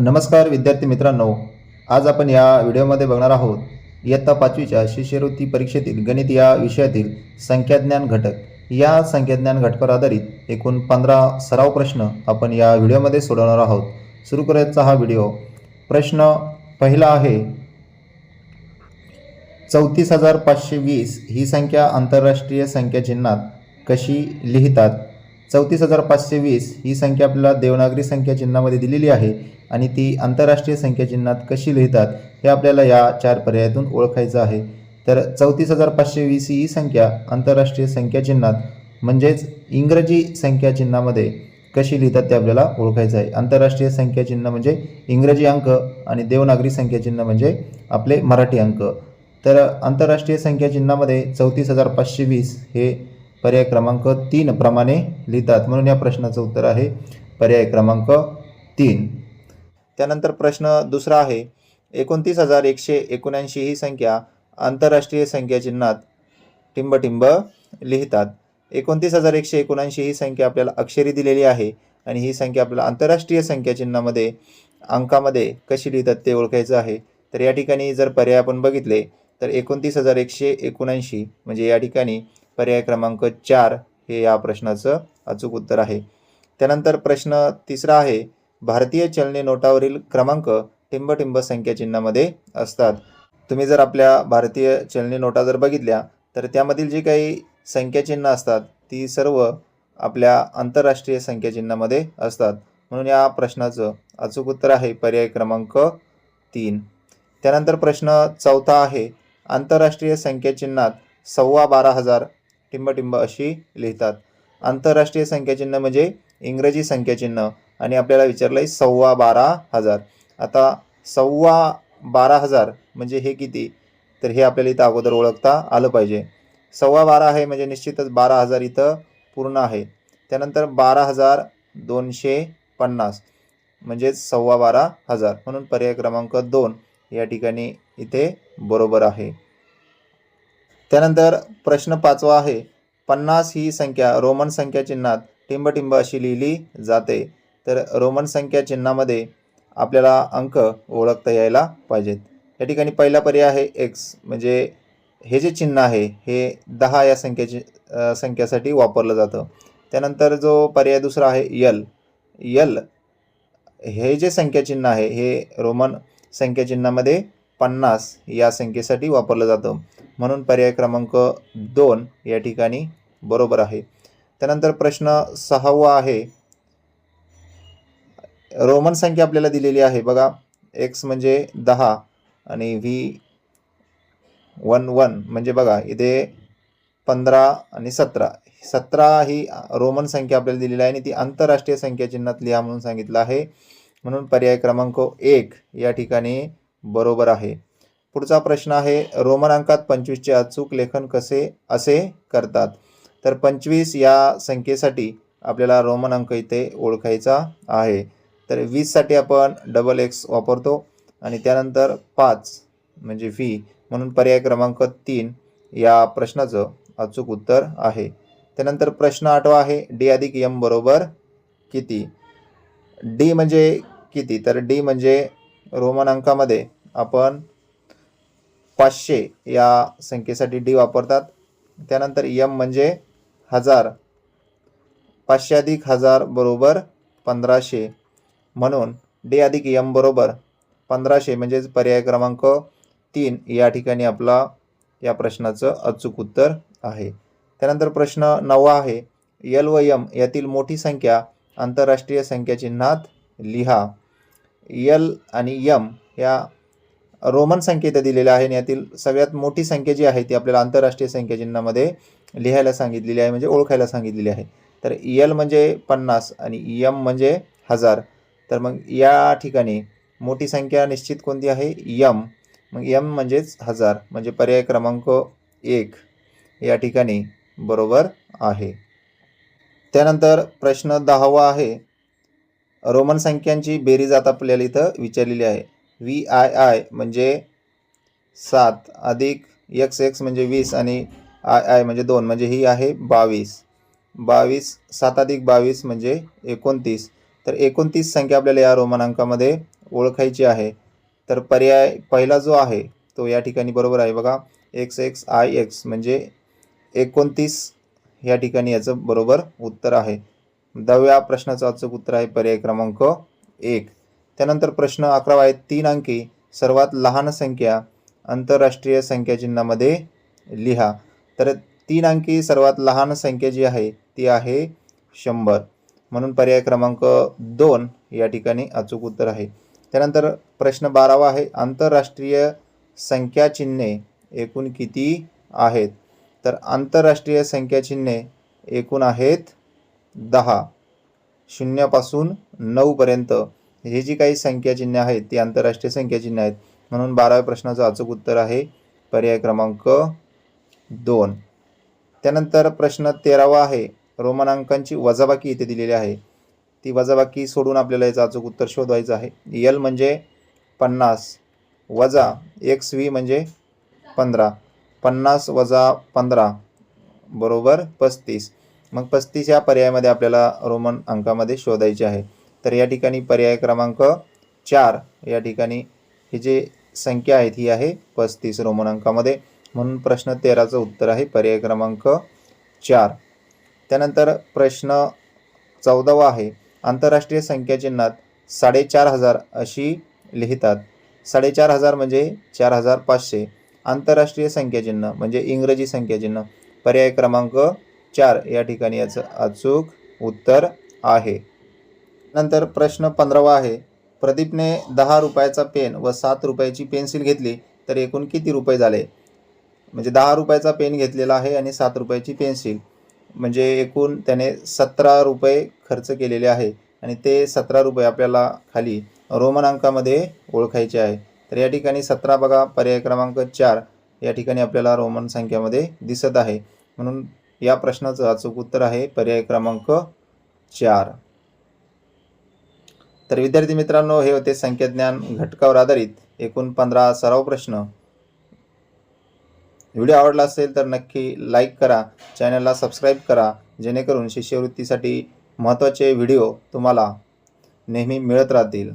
नमस्कार विद्यार्थी मित्रांनो आज आपण या व्हिडिओमध्ये बघणार आहोत इयत्ता पाचवीच्या शिष्यवृत्ती परीक्षेतील गणित या विषयातील संख्याज्ञान घटक. या संख्याज्ञान घटकावर आधारित एकूण पंधरा सराव प्रश्न आपण या व्हिडिओमध्ये सोडवणार आहोत. सुरू करायचा हा व्हिडिओ. प्रश्न पहिला आहे चौतीस हजार पाचशे वीस ही संख्या आंतरराष्ट्रीय संख्या चिन्हात कशी लिहितात? चौतीस हजार पाचशे वीस ही संख्या आपल्याला देवनागरी संख्या चिन्हामध्ये दिलेली आहे आणि ती आंतरराष्ट्रीय संख्या चिन्हात कशी लिहितात हे आपल्याला या चार पर्यायातून ओळखायचं आहे. तर चौतीस हजार पाचशे वीस ही संख्या आंतरराष्ट्रीय संख्या चिन्हात म्हणजेच इंग्रजी संख्या चिन्हामध्ये कशी लिहितात ते आपल्याला ओळखायचं आहे. आंतरराष्ट्रीय संख्या चिन्ह म्हणजे इंग्रजी अंक आणि देवनागरी संख्या चिन्ह म्हणजे आपले मराठी अंक. तर आंतरराष्ट्रीय संख्या चिन्हामध्ये चौतीस हजार पाचशे वीस हे पर्याय क्रमांक तीन प्रमाणे लिहितात. म्हणून या प्रश्नाचं उत्तर आहे पर्याय क्रमांक तीन. त्यानंतर प्रश्न दुसरा आहे. एकोणतीस हजार एकशे एकोणऐंशी ही संख्या आंतरराष्ट्रीय संख्या चिन्हात टिंबटिंब लिहितात. एकोणतीस हजार एकशे एकोणऐंशी ही संख्या आपल्याला अक्षरी दिलेली आहे आणि ही संख्या आपल्याला आंतरराष्ट्रीय संख्या चिन्हामध्ये अंकामध्ये कशी लिहितात ते ओळखायचं आहे. तर या ठिकाणी जर पर्याय आपण बघितले तर एकोणतीस हजार एकशे एकोणऐंशी म्हणजे या ठिकाणी पर्याय क्रमांक चार हे या प्रश्नाचं अचूक उत्तर आहे. त्यानंतर प्रश्न तिसरा आहे भारतीय चलनी नोटावरील क्रमांक टिंबटिंब संख्या चिन्हामध्ये असतात. तुम्ही जर आपल्या भारतीय चलनी नोटा जर बघितल्या तर त्यामधील जी काही संख्याचिन्ह असतात ती सर्व आपल्या आंतरराष्ट्रीय संख्याचिन्हामध्ये असतात. म्हणून या प्रश्नाचं अचूक उत्तर आहे पर्याय क्रमांक तीन. त्यानंतर प्रश्न चौथा आहे आंतरराष्ट्रीय संख्याचिन्हात सव्वा बारा हजार टिंबटिंब अशी लिहितात. आंतरराष्ट्रीय संख्याचिन्ह म्हणजे इंग्रजी संख्याचिन्ह आणि आपल्याला विचारलं आहे सव्वा बारा हजार. आता सव्वा बारा हजार म्हणजे हे किती? तर हे आपल्याला इथं अगोदर ओळखता आलं पाहिजे. सव्वा बारा आहे म्हणजे निश्चितच बारा हजार इथं पूर्ण आहे. त्यानंतर बारा हजार दोनशे पन्नास म्हणजेच सव्वा बारा हजार. म्हणून पर्याय क्रमांक दोन या ठिकाणी इथे बरोबर आहे. त्यानंतर प्रश्न पाचवा आहे. पन्नास ही संख्या रोमन संख्या चिन्हात टिंबटिंब अशी लिहिली जाते. तर रोमन संख्या चिन्हामध्ये आपल्याला अंक ओळखता यायला पाहिजेत. या ठिकाणी पहिला पर्याय आहे एक्स म्हणजे हे जे चिन्ह आहे हे दहा या संख्येची संख्यासाठी वापरलं जातं. त्यानंतर जो पर्याय दुसरा आहे यल यल हे जे संख्या चिन्ह आहे हे रोमन संख्या चिन्हामध्ये पन्नास या संख्येसाठी वापरलं जातं. म्हणून पर्याय क्रमांक दोन या ठिकाणी बरोबर आहे. त्यानंतर प्रश्न सहावा आहे. रोमन संख्या आपल्याला दिलेली आहे. बघा एक्स म्हणजे दहा आणि व्ही वन वन म्हणजे बघा इथे पंधरा आणि सतरा. सतरा ही रोमन संख्या आपल्याला दिलेली आहे आणि ती आंतरराष्ट्रीय संख्या चिन्हात लिहा म्हणून सांगितलं आहे. म्हणून पर्याय क्रमांक एक या ठिकाणी बरोबर आहे. पुढचा प्रश्न आहे रोमन अंकात पंचवीसचे अचूक लेखन कसे असे करतात? तर पंचवीस या संख्येसाठी आपल्याला रोमन अंक इथे ओळखायचा आहे. तर वीससाठी आपण डबल एक्स वापरतो आणि त्यानंतर पाच म्हणजे व्ही म्हणून पर्याय क्रमांक तीन या प्रश्नाचं अचूक उत्तर आहे. त्यानंतर प्रश्न आठवा आहे डी अधिक यम बरोबर किती? डी म्हणजे किती? तर डी म्हणजे रोमन अंकामध्ये आपण पाचशे या संख्येसाठी डी वापरतात. त्यानंतर यम म्हणजे हजार. पाचशे अधिक हजार बरोबर पंधराशे. म्हणून डी अधिक यम बरोबर पंधराशे म्हणजेच पर्याय क्रमांक तीन या ठिकाणी आपला या प्रश्नाचं अचूक उत्तर आहे. त्यानंतर प्रश्न नववा आहे. यल व यम यातील मोठी संख्या आंतरराष्ट्रीय संख्याचिन्हात लिहा. यल आणि यम या रोमन संख्येत दिलेल्या आहे आणि यातील सगळ्यात मोठी संख्या जी आहे ती आपल्याला आंतरराष्ट्रीय संख्या चिन्हामध्ये लिहायला सांगितलेली आहे. म्हणजे ओळखायला सांगितलेली आहे. तर यल म्हणजे पन्नास आणि यम म्हणजे हजार. तर मग या ठिकाणी मोठी संख्या निश्चित कोणती आहे? यम. मग यम म्हणजेच हजार. म्हणजे पर्याय क्रमांक एक या ठिकाणी बरोबर आहे. त्यानंतर प्रश्न दहावा आहे. रोमन संख्यांची बेरीज आता आपल्याला इथं विचारलेली आहे. व्ही आय आय म्हणजे सात अधिक एक्स एक्स म्हणजे वीस आणि आय आय म्हणजे दोन म्हणजे ही आहे बावीस. बावीस सात अधिक बावीस म्हणजे एकोणतीस. तर एकोणतीस संख्या आपल्याला या रोमन अंकामध्ये ओळखायची आहे. तर पर्याय पहिला जो आहे तो या ठिकाणी बरोबर आहे बघा. एक्स एक्स आय एक्स म्हणजे एकोणतीस या ठिकाणी याचं बरोबर उत्तर आहे. दहाव्या प्रश्नाचं अचूक उत्तर आहे पर्याय क्रमांक एक. त्यानंतर प्रश्न अकरावा आहे तीन अंकी सर्वात लहान संख्या आंतरराष्ट्रीय संख्या चिन्हामध्ये लिहा. तर तीन अंकी सर्वात लहान संख्या जी आहे ती आहे शंभर. म्हणून पर्याय क्रमांक दोन या ठिकाणी अचूक उत्तर आहे. त्यानंतर प्रश्न बारावा आहे आंतरराष्ट्रीय संख्या चिन्हे एकूण किती आहेत? तर आंतरराष्ट्रीय संख्या चिन्हे एकूण आहेत दहा शून्यापासून नऊपर्यंत हे जी काही संख्याचिन्हे आहेत ती आंतरराष्ट्रीय संख्याचिन्ह आहेत. म्हणून बाराव्या प्रश्नाचं अचूक उत्तर आहे पर्याय क्रमांक दोन. त्यानंतर प्रश्न तेरावा आहे. रोमन अंकांची वजाबाकी इथे दिलेली आहे. ती वजाबाकी सोडून आपल्याला याचं अचूक उत्तर शोधवायचं आहे. यल म्हणजे पन्नास वजा एक्स व्ही म्हणजे पंधरा. पन्नास वजा पंधरा बरोबर पस्तीस. मग पस्तीस या पर्यायामध्ये आपल्याला रोमन अंकामध्ये शोधायचे आहे. तर या ठिकाणी पर्याय क्रमांक चार या ठिकाणी ही जी संख्या आहे ही आहे पस्तीस रोमन अंकामध्ये. म्हणून प्रश्न तेराचं उत्तर आहे पर्याय क्रमांक चार. त्यानंतर प्रश्न चौदावा आहे. आंतरराष्ट्रीय संख्या चिन्हात साडेचार हजार अशी लिहितात. साडेचार हजार म्हणजे चार हजार पाचशे. आंतरराष्ट्रीय संख्याचिन्ह म्हणजे इंग्रजी संख्याचिन्ह पर्याय क्रमांक चार या ठिकाणी याचं अचूक उत्तर आहे. नंतर प्रश्न पंधरावा आहे. प्रदीपने दहा रुपयाचा पेन व सात रुपयाची पेन्सिल घेतली तर एकूण किती रुपये झाले? म्हणजे दहा रुपयाचा पेन घेतलेला आहे आणि सात रुपयाची पेन्सिल. म्हणजे एकूण त्याने सतरा रुपये खर्च केलेले आहे आणि ते सतरा रुपये आपल्याला खाली रोमन अंकामध्ये ओळखायचे आहे. तर या ठिकाणी सतरा बघा पर्याय क्रमांक चार या ठिकाणी आपल्याला रोमन संख्यामध्ये दिसत आहे. म्हणून या प्रश्नाचं अचूक उत्तर आहे. पर्याय क्रमांक चार. तर विद्यार्थी मित्रांनो हे होते संख्याज्ञान घटकावर आधारित एकूण पंधरा सराव प्रश्न. व्हिडिओ आवडला असेल तर नक्की लाईक करा चॅनलला सबस्क्राईब करा जेणेकरून शिष्यवृत्तीसाठी महत्त्वाचे व्हिडिओ तुम्हाला नेहमी मिळत राहतील.